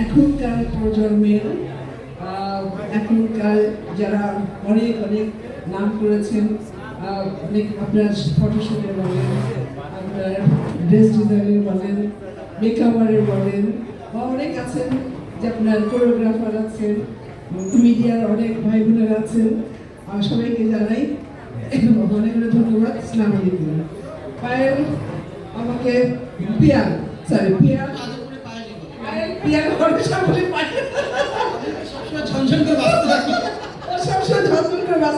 এখনকার প্রজন্মের এখনকার যারা অনেক অনেক নাম করেছেন অনেক আপনার ফটোশুটে বলেন, আপনার ড্রেস ডিজাইনের বলেন মেকআপারের বলেন, বা অনেক আছেন যে আপনার কোরিওগ্রাফার আছেন মিডিয়ার অনেক ভাই বোনেরা আছেন সবাইকে জানাই অনেক অনেক ধন্যবাদ ইসলাম আলাইকুম। পায়েল, আমাকে পিয়াল সরি পিয়াল পায়েল পিয়াল করে সামনে পায়েল সবসময় ঝনঝন করে বাঁচতে থাকি ও সবসময় যত্ন করে ব্যস্ত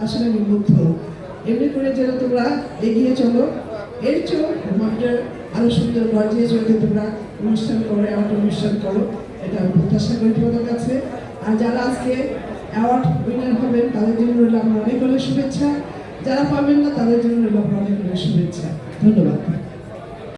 আসলে আমি মুগ্ধ। এমনি করে যেন তোমরা এগিয়ে চলো। এর চেয়েও আমাদের আরও সুন্দর গর্জিয়ে যদি তোমরা অনুষ্ঠান করো অ্যাওয়ার্ড অনুষ্ঠান করো। এটা প্রত্যাশা করি তোমাদের কাছে। আর যারা আজকে অ্যাওয়ার্ড উইনার হবেন, তাদের জন্য রইল আমার অনেক অনেক শুভেচ্ছা। যারা পাবেন না, তাদের জন্য রইল আমার অনেক অনেক শুভেচ্ছা। ধন্যবাদ।